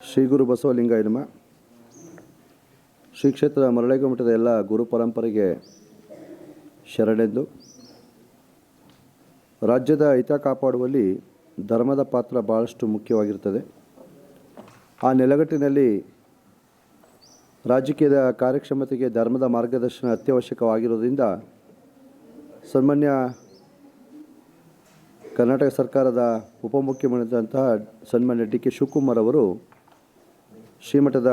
ಶ್ರೀ ಗುರು ಬಸವಲಿಂಗ ನಮ. ಶ್ರೀ ಕ್ಷೇತ್ರ ಮರಳೇಗ ಮಠದ ಎಲ್ಲ ಗುರು ಪರಂಪರೆಗೆ ಶರಣೆಂದು ರಾಜ್ಯದ ಹಿತ ಕಾಪಾಡುವಲ್ಲಿ ಧರ್ಮದ ಪಾತ್ರ ಭಾಳಷ್ಟು ಮುಖ್ಯವಾಗಿರ್ತದೆ ಆ ನೆಲಗಟ್ಟಿನಲ್ಲಿ ರಾಜಕೀಯದ ಕಾರ್ಯಕ್ಷಮತೆಗೆ ಧರ್ಮದ ಮಾರ್ಗದರ್ಶನ ಅತ್ಯವಶ್ಯಕವಾಗಿರೋದ್ರಿಂದ ಸನ್ಮಾನ್ಯ ಕರ್ನಾಟಕ ಸರ್ಕಾರದ ಉಪಮುಖ್ಯಮಂತ್ರಿಯಾದಂತಹ ಸನ್ಮಾನ್ಯ ಡಿ ಕೆ ಶಿವಕುಮಾರ್ ಅವರು ಶ್ರೀಮಠದ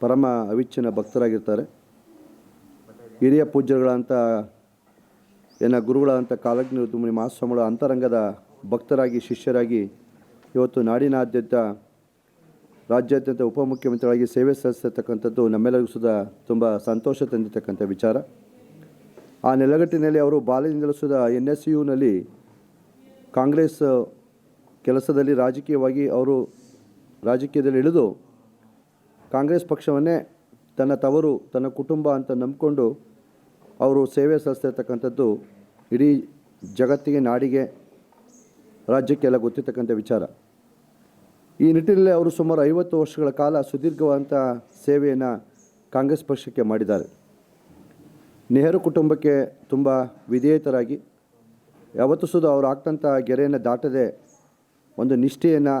ಪರಮ ಅವಿಚ್ಛಿನ್ನ ಭಕ್ತರಾಗಿರ್ತಾರೆ. ಹಿರಿಯ ಪೂಜ್ಯರುಗಳಂಥ ಏನ ಗುರುಗಳಂಥ ಕಾಲಜ್ಞರು ರುದ್ರಮುನಿ ಮಹಾಸ್ವಾಮಿಗಳ ಅಂತರಂಗದ ಭಕ್ತರಾಗಿ, ಶಿಷ್ಯರಾಗಿ ಇವತ್ತು ನಾಡಿನಾದ್ಯಂತ, ರಾಜ್ಯಾದ್ಯಂತ ಉಪಮುಖ್ಯಮಂತ್ರಿಗಳಾಗಿ ಸೇವೆ ಸಲ್ಲಿಸತಕ್ಕಂಥದ್ದು ನಮ್ಮೆಲ್ಲರಿಗೂ ಸುದ ತುಂಬ ಸಂತೋಷ ತಂದಿರತಕ್ಕಂಥ ವಿಚಾರ. ಆ ನೆಲಗಟ್ಟಿನಲ್ಲಿ ಅವರು ಬಾಲ್ಯದಿಂದಲೂ ಸುದ ಎನ್ ಎಸ್ ಯುನಲ್ಲಿ ಕಾಂಗ್ರೆಸ್ ಕೆಲಸದಲ್ಲಿ ರಾಜಕೀಯವಾಗಿ ಅವರು ರಾಜಕೀಯದಲ್ಲಿ ಇಳಿದು ಕಾಂಗ್ರೆಸ್ ಪಕ್ಷವನ್ನೇ ತನ್ನ ತವರು, ತನ್ನ ಕುಟುಂಬ ಅಂತ ನಂಬಿಕೊಂಡು ಅವರು ಸೇವೆ ಸಲ್ಲಿಸ್ತಿರ್ತಕ್ಕಂಥದ್ದು ಇಡೀ ಜಗತ್ತಿಗೆ ನಾಡಿಗೆ, ರಾಜ್ಯಕ್ಕೆಲ್ಲ ಗೊತ್ತಿರ್ತಕ್ಕಂಥ ವಿಚಾರ. ಈ ನಿಟ್ಟಿನಲ್ಲಿ ಅವರು ಸುಮಾರು ಐವತ್ತು ವರ್ಷಗಳ ಕಾಲ ಸುದೀರ್ಘವಾದಂಥ ಸೇವೆಯನ್ನು ಕಾಂಗ್ರೆಸ್ ಪಕ್ಷಕ್ಕೆ ಮಾಡಿದ್ದಾರೆ. ನೆಹರು ಕುಟುಂಬಕ್ಕೆ ತುಂಬ ವಿಧೇಯತರಾಗಿ, ಯಾವತ್ತೂ ಸುದ ಅವರು ಆಗ್ತಂಥ ಗೆರೆಯನ್ನು ದಾಟದೆ ಒಂದು ನಿಷ್ಠೆಯನ್ನು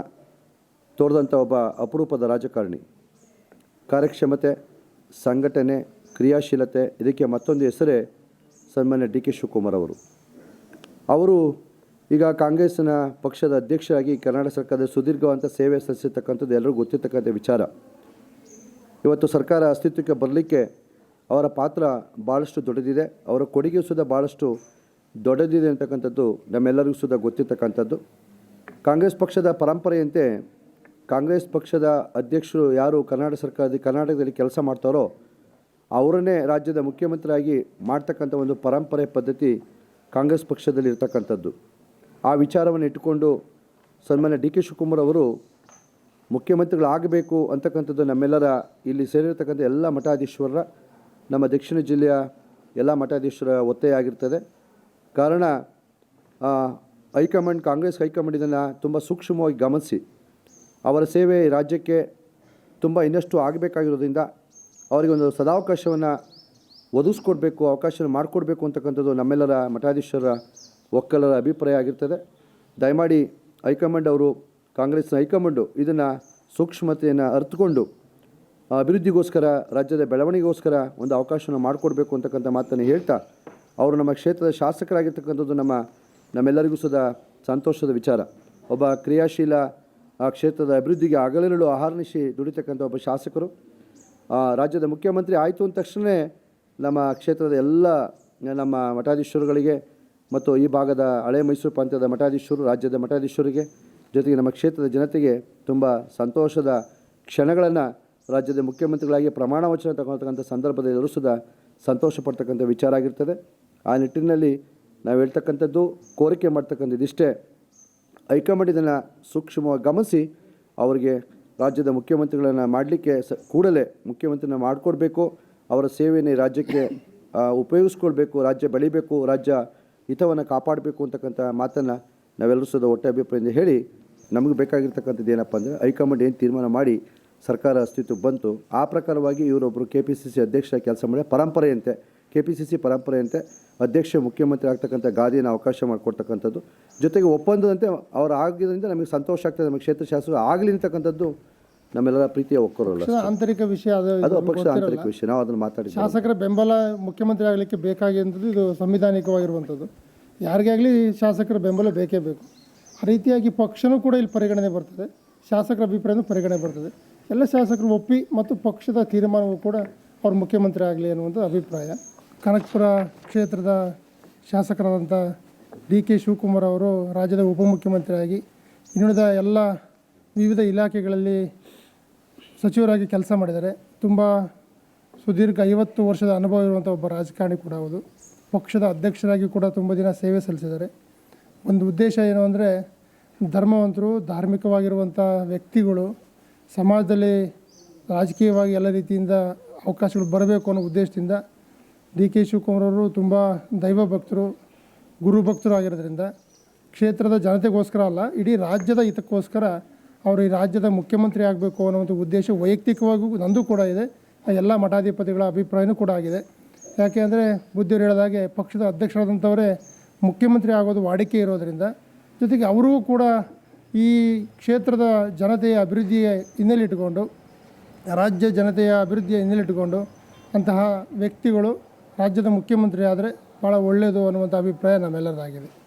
ತೋರಿದಂಥ ಒಬ್ಬ ಅಪರೂಪದ ರಾಜಕಾರಣಿ. ಕಾರ್ಯಕ್ಷಮತೆ, ಸಂಘಟನೆ, ಕ್ರಿಯಾಶೀಲತೆ, ಇದಕ್ಕೆ ಮತ್ತೊಂದು ಹೆಸರೇ ಸನ್ಮಾನ್ಯ ಡಿ ಕೆ ಶಿವಕುಮಾರ್ ಅವರು. ಅವರು ಈಗ ಕಾಂಗ್ರೆಸ್ನ ಪಕ್ಷದ ಅಧ್ಯಕ್ಷರಾಗಿ ಕರ್ನಾಟಕ ಸರ್ಕಾರದ ಸುದೀರ್ಘವಂತ ಸೇವೆ ಸಲ್ಲಿಸಿರ್ತಕ್ಕಂಥದ್ದು ಎಲ್ಲರಿಗೂ ಗೊತ್ತಿರ್ತಕ್ಕಂಥ ವಿಚಾರ. ಇವತ್ತು ಸರ್ಕಾರ ಅಸ್ತಿತ್ವಕ್ಕೆ ಬರಲಿಕ್ಕೆ ಅವರ ಪಾತ್ರ ಭಾಳಷ್ಟು ದೊಡ್ಡದಿದೆ. ಅವರ ಕೊಡುಗೆ ಸುದ ಭಾಳಷ್ಟು ದೊಡ್ಡದಿದೆ ಅಂತಕ್ಕಂಥದ್ದು ನಮ್ಮೆಲ್ಲರಿಗೂ ಸುದ ಗೊತ್ತಿರ್ತಕ್ಕಂಥದ್ದು. ಕಾಂಗ್ರೆಸ್ ಪಕ್ಷದ ಪರಂಪರೆಯಂತೆ ಕಾಂಗ್ರೆಸ್ ಪಕ್ಷದ ಅಧ್ಯಕ್ಷರು ಯಾರು ಕರ್ನಾಟಕ ಸರ್ಕಾರದ ಕರ್ನಾಟಕದಲ್ಲಿ ಕೆಲಸ ಮಾಡ್ತಾರೋ ಅವರನ್ನೇ ರಾಜ್ಯದ ಮುಖ್ಯಮಂತ್ರಿಯಾಗಿ ಮಾಡ್ತಕ್ಕಂಥ ಒಂದು ಪರಂಪರೆ, ಪದ್ಧತಿ ಕಾಂಗ್ರೆಸ್ ಪಕ್ಷದಲ್ಲಿ ಇರ್ತಕ್ಕಂಥದ್ದು. ಆ ವಿಚಾರವನ್ನು ಇಟ್ಟುಕೊಂಡು ಸನ್ಮಾನ್ಯ ಡಿ ಕೆ ಶಿವಕುಮಾರ್ ಅವರು ಮುಖ್ಯಮಂತ್ರಿಗಳಾಗಬೇಕು ಅಂತಕ್ಕಂಥದ್ದು ನಮ್ಮೆಲ್ಲರ ಇಲ್ಲಿ ಸೇರಿರ್ತಕ್ಕಂಥ ಎಲ್ಲ ಮಠಾಧೀಶ್ವರರ, ನಮ್ಮ ದಕ್ಷಿಣ ಜಿಲ್ಲೆಯ ಎಲ್ಲ ಮಠಾಧೀಶರ ಒತ್ತಾಯ ಆಗಿರ್ತದೆ ಕಾರಣ ಹೈಕಮಾಂಡ್, ಕಾಂಗ್ರೆಸ್ ಹೈಕಮಾಂಡ್ ಇದನ್ನು ತುಂಬ ಸೂಕ್ಷ್ಮವಾಗಿ ಗಮನಿಸಿ. ಅವರ ಸೇವೆ ರಾಜ್ಯಕ್ಕೆ ತುಂಬ ಇನ್ನಷ್ಟು ಆಗಬೇಕಾಗಿರೋದ್ರಿಂದ ಅವರಿಗೆ ಒಂದು ಸದಾವಕಾಶವನ್ನು ಒದಗಿಸ್ಕೊಡ್ಬೇಕು ಅವಕಾಶ ಮಾಡಿಕೊಡ್ಬೇಕು ಅಂತಕ್ಕಂಥದ್ದು ನಮ್ಮೆಲ್ಲರ ಮಠಾಧೀಶರ ಒಕ್ಕಲರ ಅಭಿಪ್ರಾಯ ಆಗಿರ್ತದೆ. ದಯಮಾಡಿ ಹೈಕಮಾಂಡ್ ಅವರು, ಕಾಂಗ್ರೆಸ್ನ ಹೈಕಮಾಂಡು ಇದನ್ನು ಸೂಕ್ಷ್ಮತೆಯನ್ನು ಅರ್ಥಕೊಂಡು ಅಭಿವೃದ್ಧಿಗೋಸ್ಕರ, ರಾಜ್ಯದ ಬೆಳವಣಿಗೆಗೋಸ್ಕರ ಒಂದು ಅವಕಾಶವನ್ನು ಮಾಡಿಕೊಡ್ಬೇಕು ಅಂತಕ್ಕಂಥ ಮಾತನ್ನು ಹೇಳ್ತಾ, ಅವರು ನಮ್ಮ ಕ್ಷೇತ್ರದ ಶಾಸಕರಾಗಿರ್ತಕ್ಕಂಥದ್ದು ನಮ್ಮ, ನಮ್ಮೆಲ್ಲರಿಗೂ ಸದಾ ಸಂತೋಷದ ವಿಚಾರ. ಒಬ್ಬ ಕ್ರಿಯಾಶೀಲ ಆ ಕ್ಷೇತ್ರದ ಅಭಿವೃದ್ಧಿಗೆ ಹಗಲಿರುಳು ಆಹಾರನಿಶಿ ದುಡಿತಕ್ಕಂಥ ಒಬ್ಬ ಶಾಸಕರು. ರಾಜ್ಯದ ಮುಖ್ಯಮಂತ್ರಿ ಆಯಿತು ಅಂದ ತಕ್ಷಣ ನಮ್ಮ ಕ್ಷೇತ್ರದ ಎಲ್ಲ ನಮ್ಮ ಮಠಾಧೀಶ್ವರುಗಳಿಗೆ ಮತ್ತು ಈ ಭಾಗದ ಹಳೆ ಮೈಸೂರು ಪ್ರಾಂತ್ಯದ ಮಠಾಧೀಶರು ರಾಜ್ಯದ ಮಠಾಧೀಶರಿಗೆ ಜೊತೆಗೆ ನಮ್ಮ ಕ್ಷೇತ್ರದ ಜನತೆಗೆ ತುಂಬ ಸಂತೋಷದ ಕ್ಷಣಗಳನ್ನು ರಾಜ್ಯದ ಮುಖ್ಯಮಂತ್ರಿಗಳಾಗಿ ಪ್ರಮಾಣ ವಚನ ತಗೊಳ್ತಕ್ಕಂಥ ಸಂದರ್ಭದಲ್ಲಿ ಎದುರಿಸಿದ ಸಂತೋಷ ಪಡ್ತಕ್ಕಂಥ ವಿಚಾರ ಆಗಿರ್ತದೆ. ಆ ನಿಟ್ಟಿನಲ್ಲಿ ನಾವು ಹೇಳ್ತಕ್ಕಂಥದ್ದು, ಕೋರಿಕೆ ಮಾಡ್ತಕ್ಕಂಥದ್ದು ಇಷ್ಟೇ ಹೈಕಮಾಂಡ್ ಇದನ್ನು ಸೂಕ್ಷ್ಮವಾಗಿ ಗಮನಿಸಿ ಅವರಿಗೆ ರಾಜ್ಯದ ಮುಖ್ಯಮಂತ್ರಿಗಳನ್ನು ಮಾಡಲಿಕ್ಕೆ ಸ, ಕೂಡಲೇ ಮುಖ್ಯಮಂತ್ರಿನ ಮಾಡಿಕೊಡ್ಬೇಕು, ಅವರ ಸೇವೆಯನ್ನು ರಾಜ್ಯಕ್ಕೆ ಉಪಯೋಗಿಸ್ಕೊಳ್ಬೇಕು, ರಾಜ್ಯ ಬೆಳಿಬೇಕು, ರಾಜ್ಯ ಹಿತವನ್ನು ಕಾಪಾಡಬೇಕು ಅಂತಕ್ಕಂಥ ಮಾತನ್ನು ನಾವೆಲ್ಲರೂ ಸದ ಒಟ್ಟೆ ಅಭಿಪ್ರಾಯದಿಂದ ಹೇಳಿ ನಮಗೆ ಬೇಕಾಗಿರ್ತಕ್ಕಂಥದ್ದು ಏನಪ್ಪ ಅಂದರೆ ಹೈಕಮಾಂಡ್ ಏನು ತೀರ್ಮಾನ ಮಾಡಿ ಸರ್ಕಾರ ಅಸ್ತಿತ್ವಕ್ಕೆ ಬಂತು, ಆ ಪ್ರಕಾರವಾಗಿ ಇವರೊಬ್ಬರು ಕೆ ಪಿ ಸಿ ಸಿ ಅಧ್ಯಕ್ಷ, ಕೆಲಸ ಮಾಡಿ ಪರಂಪರೆಯಂತೆ ಕೆ ಪಿ ಸಿ ಸಿ ಪರಂಪರೆಯಂತೆ ಅಧ್ಯಕ್ಷ ಮುಖ್ಯಮಂತ್ರಿ ಆಗ್ತಕ್ಕಂಥ ಗಾದಿಯನ್ನು ಅವಕಾಶ ಮಾಡಿಕೊಡ್ತಕ್ಕಂಥದ್ದು. ಜೊತೆಗೆ ಒಪ್ಪಂದದಂತೆ ಅವರು ಆಗಿದ್ದರಿಂದ ನಮಗೆ ಸಂತೋಷ ಆಗ್ತದೆ. ನಮಗೆ ಕ್ಷೇತ್ರ ಶಾಸಕರು ಆಗಲಿ ಅಂತಕ್ಕಂಥದ್ದು ನಮ್ಮೆಲ್ಲರ ಪ್ರೀತಿಯ ಒಕ್ಕರಲ್ಲ ಆಂತರಿಕ ವಿಷಯ ಅದು ಪಕ್ಷದ ಆಂತರಿಕ ವಿಷಯ. ನಾವು ಅದನ್ನು ಮಾತಾಡಿ ಶಾಸಕರ ಬೆಂಬಲ ಮುಖ್ಯಮಂತ್ರಿ ಆಗಲಿಕ್ಕೆ ಬೇಕಾಗಿರುವಂಥದ್ದು ಇದು ಸಂವಿಧಾನಿಕವಾಗಿರುವಂಥದ್ದು. ಯಾರಿಗೇ ಆಗಲಿ ಶಾಸಕರ ಬೆಂಬಲ ಬೇಕೇ ಬೇಕು. ಆ ರೀತಿಯಾಗಿ ಪಕ್ಷನೂ ಕೂಡ ಇಲ್ಲಿ ಪರಿಗಣನೆ ಬರ್ತದೆ. ಶಾಸಕರ ಅಭಿಪ್ರಾಯನೂ ಪರಿಗಣನೆ ಬರ್ತದೆ. ಎಲ್ಲ ಶಾಸಕರು ಒಪ್ಪಿ ಮತ್ತು ಪಕ್ಷದ ತೀರ್ಮಾನವು ಕೂಡ ಅವ್ರು ಮುಖ್ಯಮಂತ್ರಿ ಆಗಲಿ ಅನ್ನುವಂಥ ಅಭಿಪ್ರಾಯ. ಕನಕಪುರ ಕ್ಷೇತ್ರದ ಶಾಸಕರಾದಂಥ ಡಿ ಕೆ ಶಿವಕುಮಾರ್ ಅವರು ರಾಜ್ಯದ ಉಪಮುಖ್ಯಮಂತ್ರಿಯಾಗಿ ಇನ್ನುಳಿದ ಎಲ್ಲ ವಿವಿಧ ಇಲಾಖೆಗಳಲ್ಲಿ ಸಚಿವರಾಗಿ ಕೆಲಸ ಮಾಡಿದ್ದಾರೆ. ತುಂಬ ಸುದೀರ್ಘ ಐವತ್ತು ವರ್ಷದ ಅನುಭವ ಇರುವಂಥ ಒಬ್ಬ ರಾಜಕಾರಣಿ ಕೂಡ ಹೌದು. ಪಕ್ಷದ ಅಧ್ಯಕ್ಷರಾಗಿ ಕೂಡ ತುಂಬ ದಿನ ಸೇವೆ ಸಲ್ಲಿಸಿದ್ದಾರೆ. ಒಂದು ಉದ್ದೇಶ ಏನು ಅಂದರೆ ಧರ್ಮವಂತರು, ಧಾರ್ಮಿಕವಾಗಿರುವಂಥ ವ್ಯಕ್ತಿಗಳು ಸಮಾಜದಲ್ಲಿ ರಾಜಕೀಯವಾಗಿ ಎಲ್ಲ ರೀತಿಯಿಂದ ಅವಕಾಶಗಳು ಬರಬೇಕು ಅನ್ನೋ ಉದ್ದೇಶದಿಂದ ಡಿ ಕೆ ಶಿವಕುಮಾರ್ ಅವರು ತುಂಬ ದೈವ ಭಕ್ತರು, ಗುರು ಭಕ್ತರು ಆಗಿರೋದ್ರಿಂದ ಕ್ಷೇತ್ರದ ಜನತೆಗೋಸ್ಕರ ಅಲ್ಲ, ಇಡೀ ರಾಜ್ಯದ ಹಿತಕ್ಕೋಸ್ಕರ ಅವರು ಈ ರಾಜ್ಯದ ಮುಖ್ಯಮಂತ್ರಿ ಆಗಬೇಕು ಅನ್ನೋವಂಥ ಉದ್ದೇಶ ವೈಯಕ್ತಿಕವಾಗೂ ನಂದು ಕೂಡ ಇದೆ. ಆ ಎಲ್ಲ ಮಠಾಧಿಪತಿಗಳ ಅಭಿಪ್ರಾಯನೂ ಕೂಡ ಆಗಿದೆ. ಯಾಕೆ ಅಂದರೆ ಬುದ್ಧಿಯವರು ಹೇಳಿದಾಗೆ ಪಕ್ಷದ ಅಧ್ಯಕ್ಷರಾದಂಥವರೇ ಮುಖ್ಯಮಂತ್ರಿ ಆಗೋದು ವಾಡಿಕೆ ಇರೋದರಿಂದ ಜೊತೆಗೆ ಅವರೂ ಕೂಡ ಈ ಕ್ಷೇತ್ರದ ಜನತೆಯ ಅಭಿವೃದ್ಧಿಯ ಹಿನ್ನೆಲೆ ಇಟ್ಟುಕೊಂಡು, ರಾಜ್ಯ ಜನತೆಯ ಅಭಿವೃದ್ಧಿಯ ಹಿನ್ನೆಲೆ ಇಟ್ಟುಕೊಂಡು ಅಂತಹ ವ್ಯಕ್ತಿಗಳು ರಾಜ್ಯದ ಮುಖ್ಯಮಂತ್ರಿ ಆದರೆ ಭಾಳ ಒಳ್ಳೆಯದು ಅನ್ನುವಂಥ ಅಭಿಪ್ರಾಯ ನಮ್ಮೆಲ್ಲರದಾಗಿದೆ.